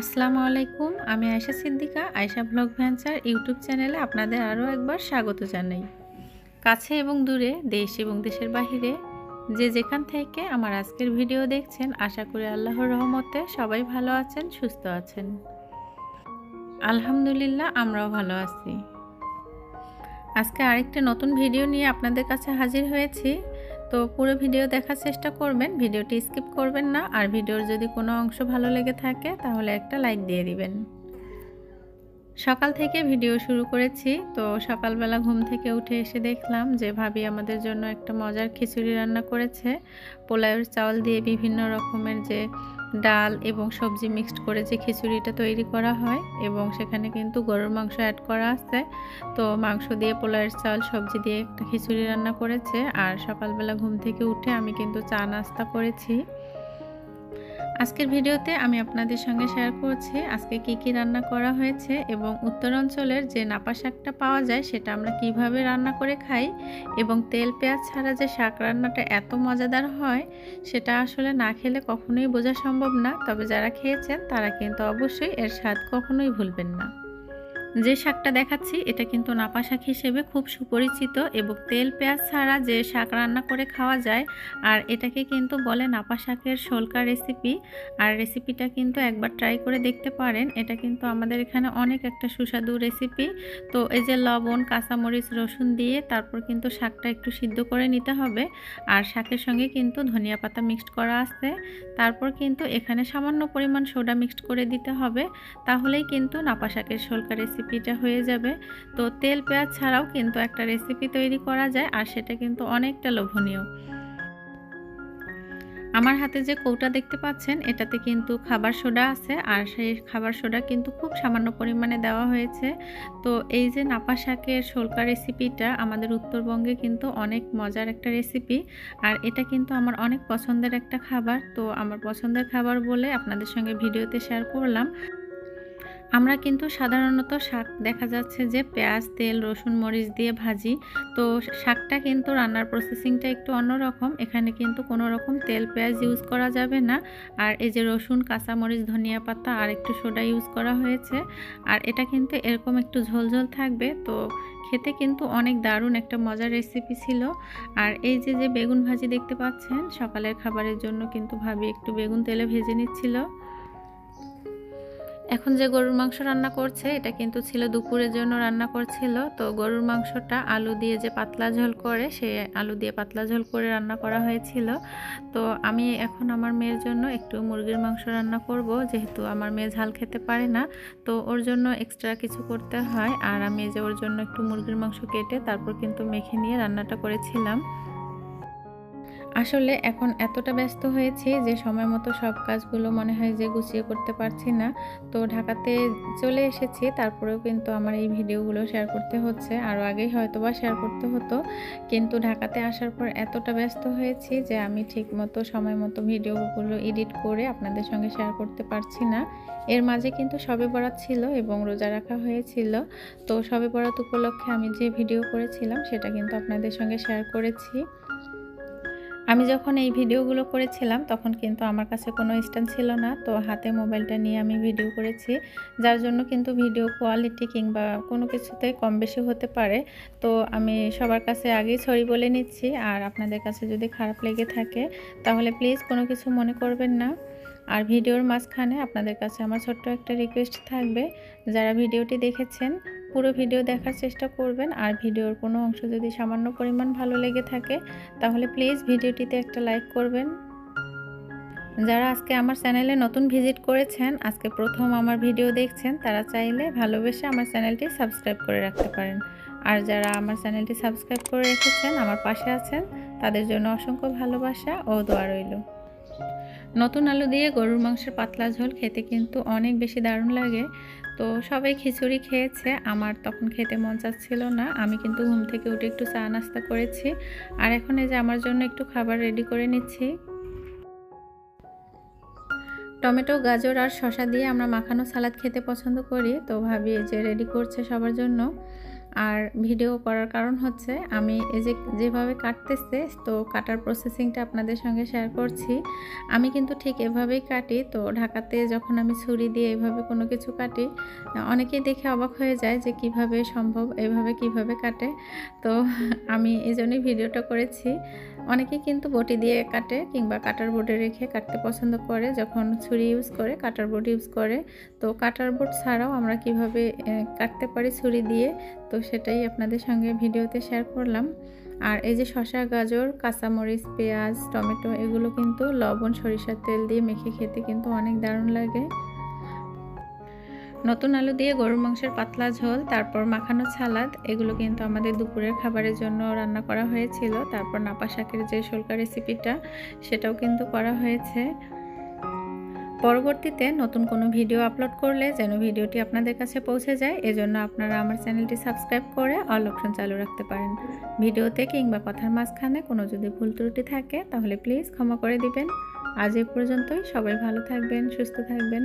আসসালামু আলাইকুম, আমি Ayesha Siddika, Ayesha blog venture YouTube চ্যানেলে আপনাদের আরও একবার স্বাগত জানাই। কাছে এবং দূরে, দেশ এবং দেশের বাহিরে, যে যেখান থেকে আমার আজকের ভিডিও দেখছেন, আশা করি আল্লাহর রহমতে সবাই ভালো আছেন, সুস্থ আছেন। আলহামদুলিল্লাহ, আমরাও ভালো আছি। আজকে আরেকটা নতুন ভিডিও নিয়ে আপনাদের কাছে হাজির হয়েছি। তো পুরো ভিডিও দেখার চেষ্টা করবেন, ভিডিওটি স্কিপ করবেন না। আর ভিডিওর যদি কোনো অংশ ভালো লেগে থাকে, তাহলে একটা লাইক দিয়ে দিবেন। সকাল থেকে ভিডিও শুরু করেছি, তো সকালবেলা ঘুম থেকে উঠে এসে দেখলাম যে ভাবি আমাদের জন্য একটা মজার খিচুড়ি রান্না করেছে। পোলাওয়ের চাউল দিয়ে বিভিন্ন রকমের যে ডাল এবং সবজি মিক্সড করে যে খিচুড়িটা তৈরি করা হয় এবং সেখানে কিন্তু গরুর মাংস অ্যাড করা আছে। তো মাংস দিয়ে পোলাওয়ের চাল, সবজি দিয়ে একটা খিচুড়ি রান্না করেছে। আর সকালবেলা ঘুম থেকে উঠে আমি কিন্তু চা নাস্তা করেছি। আজকের ভিডিওতে আমি আপনাদের সঙ্গে শেয়ার করছি আজকে কি কি রান্না করা হয়েছে এবং উত্তরাঞ্চলের যে নাপা শাকটা পাওয়া যায় সেটা আমরা কীভাবে রান্না করে খাই এবং তেল, পেঁয়াজ ছাড়া যে শাক রান্নাটা এত মজাদার হয় সেটা আসলে না খেলে কখনোই বোঝা সম্ভব না। তবে যারা খেয়েছেন তারা কিন্তু অবশ্যই এর স্বাদ কখনোই ভুলবেন না। যে শাকটা দেখাচ্ছি, এটা কিন্তু নাপা শাক হিসেবে খুব সুপরিচিত এবং তেল পেঁয়াজ ছাড়া যে শাক রান্না করে খাওয়া যায়, আর এটাকে কিন্তু বলে নাপা শাকের শোলকা রেসিপি আর রেসিপিটা কিন্তু একবার ট্রাই করে দেখতে পারেন। এটা কিন্তু আমাদের এখানে অনেক একটা সুস্বাদু রেসিপি তো এই যে লবণ, কাঁচামরিচ, রসুন দিয়ে তারপর কিন্তু শাকটা একটু সিদ্ধ করে নিতে হবে। আর শাকের সঙ্গে কিন্তু ধনিয়া পাতা মিক্সড করা আছে। তারপর কিন্তু এখানে সামান্য পরিমাণ সোডা মিক্সড করে দিতে হবে। তাহলেই কিন্তু নাপা শাকের শোলকা রেসিপিটা হয়ে যাবে। তো তেল পেঁয়াজ ছাড়াও কিন্তু একটা রেসিপি তৈরি করা যায় আর সেটা কিন্তু অনেকটা লোভনীয়। আমার হাতে যে কৌটা দেখতে পাচ্ছেন, এটাতে কিন্তু খাবার সোডা আছে আর সেই খাবার সোডা কিন্তু খুব সামান্য পরিমাণে দেওয়া হয়েছে। তো এই যে নাপা শাকের শোলকা রেসিপিটা আমাদের উত্তরবঙ্গে কিন্তু অনেক মজার একটা রেসিপি আর এটা কিন্তু আমার অনেক পছন্দের একটা খাবার। তো আমার পছন্দের খাবার বলে আপনাদের সঙ্গে ভিডিওতে শেয়ার করলাম। আমরা কিন্তু সাধারণত শাক দেখা যাচ্ছে যে পেঁয়াজ, তেল, রসুন, মরিচ দিয়ে ভাজি। তো শাকটা কিন্তু রান্নার প্রসেসিংটা একটু অন্যরকম। এখানে কিন্তু কোনো রকম তেল, পেঁয়াজ ইউজ করা যাবে না। আর এই যে রসুন কাঁচামরিচ ধনিয়া পাতা আর একটু সোডা ইউজ করা হয়েছে। আর এটা কিন্তু এরকম একটু ঝোলঝোল থাকবে। তো খেতে কিন্তু অনেক দারুণ একটা মজার রেসিপি ছিল। আর এই যে যে বেগুন ভাজি দেখতে পাচ্ছেন, সকালের খাবারের জন্য কিন্তু ভাবি একটু বেগুন তেলে ভেজে নিচ্ছিল। এখন যে গরুর মাংস রান্না করছে, এটা কিন্তু ছিল দুপুরের জন্য রান্না করছিল। তো গরুর মাংসটা আলু দিয়ে যে পাতলা ঝোল করে, সে আলু দিয়ে পাতলা ঝোল করে রান্না করা হয়েছিল। তো আমি এখন আমার মেয়ের জন্য একটু মুরগির মাংস রান্না করব, যেহেতু আমার মেয়ে ঝাল খেতে পারে না। তো ওর জন্য এক্সট্রা কিছু করতে হয়। আর আমি যে ওর জন্য একটু মুরগির মাংস কেটে তারপর কিন্তু মেখে নিয়ে রান্নাটা করেছিলাম। আসলে এখন এতটা ব্যস্ত হয়েছি যে সময় মতো সব কাজগুলো মনে হয় যে গুছিয়ে করতে পারছি না। তো ঢাকাতে চলে এসেছি, তারপরেও কিন্তু আমার এই ভিডিওগুলো শেয়ার করতে হচ্ছে। আরও আগেই হয়তো বা শেয়ার করতে হতো। কিন্তু ঢাকাতে আসার পর এতটা ব্যস্ত হয়েছি যে আমি ঠিক মতো সময় মতো ভিডিওগুলো এডিট করে আপনাদের সঙ্গে শেয়ার করতে পারছি না। এর মাঝে কিন্তু সবে বরাত ছিল এবং রোজা রাখা হয়েছিল। তো সবে বরাত উপলক্ষে আমি যে ভিডিও করেছিলাম, সেটা কিন্তু আপনাদের সঙ্গে শেয়ার করেছি। আমি যখন এই ভিডিওগুলো করেছিলাম, তখন কিন্তু আমার কাছে কোনো স্ট্যান্ড ছিল না। তো হাতে মোবাইলটা নিয়ে আমি ভিডিও করেছি, যার জন্য কিন্তু ভিডিও কোয়ালিটি কিংবা কোনো কিছুতে কম বেশি হতে পারে। তো আমি সবার কাছে আগেই ছড়ি বলে নিচ্ছি। আর আপনাদের কাছে যদি খারাপ লেগে থাকে, তাহলে প্লিজ কোনো কিছু মনে করবেন না। আর ভিডিওর মাঝখানে আপনাদের কাছে আমার ছোট্ট একটা রিকোয়েস্ট থাকবে। যারা ভিডিওটি দেখেছেন, পুরো ভিডিও দেখার চেষ্টা করবেন। আর ভিডিওর কোনো অংশ যদি সামান্য পরিমাণ ভালো লেগে থাকে, তাহলে প্লিজ ভিডিওটিতে একটা লাইক করবেন। যারা আজকে আমার চ্যানেলে নতুন ভিজিট করেছেন, আজকে প্রথম আমার ভিডিও দেখছেন, তারা চাইলে ভালোবেসে আমার চ্যানেলটি সাবস্ক্রাইব করে রাখতে পারেন। আর যারা আমার চ্যানেলটি সাবস্ক্রাইব করে রেখেছেন, আমার পাশে আছেন, তাদের জন্য অসংখ্য ভালোবাসা ও দোয়া রইল। নতুন আলু দিয়ে গরুর মাংসের পাতলা ঝোল খেতে কিন্তু অনেক বেশি দারুণ লাগে। তো সবাই খিচুড়ি খেয়েছে, আমার তখন খেতে মন চাচ্ছিল না। আমি কিন্তু ঘুম থেকে উঠে একটু চা নাস্তা করেছি। আর এখন এই যে আমার জন্য একটু খাবার রেডি করে নিচ্ছি। টমেটো, গাজর আর শশা দিয়ে আমরা মাখানো সালাদ খেতে পছন্দ করি। তো ভাবি যে রেডি করছে সবার জন্য। আর ভিডিও করার কারণ হচ্ছে আমি এই যে যেভাবে কাটতেছে, তো কাটার প্রসেসিংটা আপনাদের সঙ্গে শেয়ার করছি। আমি কিন্তু ঠিক এভাবেই কাটি, তো ঢাকাতে যখন আমি ছুরি দিয়ে এভাবে কোনো কিছু কাটি, অনেকেই দেখে অবাক হয়ে যায় যে কীভাবে সম্ভব, এভাবে কীভাবে কাটে। তো আমি এই ভিডিওটা করেছি। অনেকে কিন্তু বটি দিয়ে কাটে কিংবা কাটার বোর্ডে রেখে কাটতে পছন্দ করে, যখন ছুরি ইউজ করে, কাটার বোর্ড ইউজ করে। তো কাটার বোর্ড ছাড়াও আমরা কীভাবে কাটতে পারি ছুরি দিয়ে, তো সেটাই আপনাদের সঙ্গে ভিডিওতে শেয়ার করলাম। আর এই যে শশা গাজর, কাঁচামরিচ, পেঁয়াজ, টমেটো, এগুলো কিন্তু লবণ, সরিষার তেল দিয়ে মেখে খেতে কিন্তু অনেক দারুণ লাগে। নতুন আলু দিয়ে গরুর মাংসের পাতলা ঝোল, তারপর মাখানো সালাদ, এগুলো কিন্তু আমাদের দুপুরের খাবারের জন্য রান্না করা হয়েছিল। তারপর নাপা শাকের যে শোলকা রেসিপিটা, সেটাও কিন্তু করা হয়েছে। পরবর্তীতে নতুন কোনো ভিডিও আপলোড করলে যেন ভিডিওটি আপনাদের কাছে পৌঁছে যায়, এজন্য আপনারা আমার চ্যানেলটি সাবস্ক্রাইব করে অল অপশন চালু রাখতে পারেন। ভিডিওতে কিংবা কথার মাঝখানে কোনো যদি ভুল ত্রুটি থাকে, তাহলে প্লিজ ক্ষমা করে দিবেন। আজ এ পর্যন্তই, সবাই ভালো থাকবেন, সুস্থ থাকবেন।